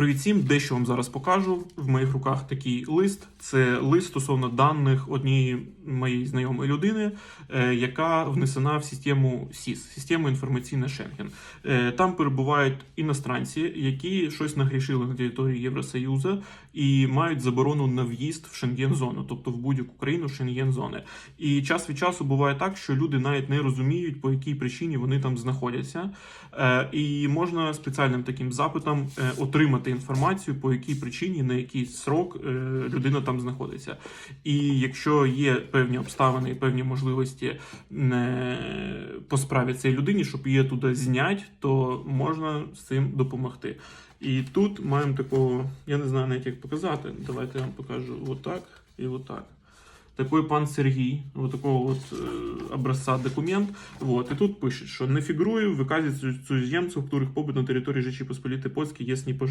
Привіт всім, дещо вам зараз покажу. В моїх руках такий лист. Це лист стосовно даних однієї моєї знайомої людини, е, яка внесена в систему СІС, систему інформаційна Шенген. Е, Там перебувають іностранці, які щось нагрішили на території Євросоюзу і мають заборону на в'їзд в Шенген-зону, тобто в будь-яку країну Шенген-зони. І час від часу буває так, що люди навіть не розуміють, по якій причині вони там знаходяться. Е, І можна спеціальним таким запитом е, інформацію, по якій причині, на який срок е, людина там знаходиться. І якщо є певні обставини і певні можливості не по справі цієї людині, щоб її туди зняти, то можна з цим допомогти. І тут маємо такого, я не знаю навіть як показати. Давайте я вам покажу отак і отак Такой пан Сергій, вот такого вот э, образца документ. Вот, и тут пишет, что не фигурує в выказе цуземцев, у которых побыт на территории Жечи Посполитой Польской есть не по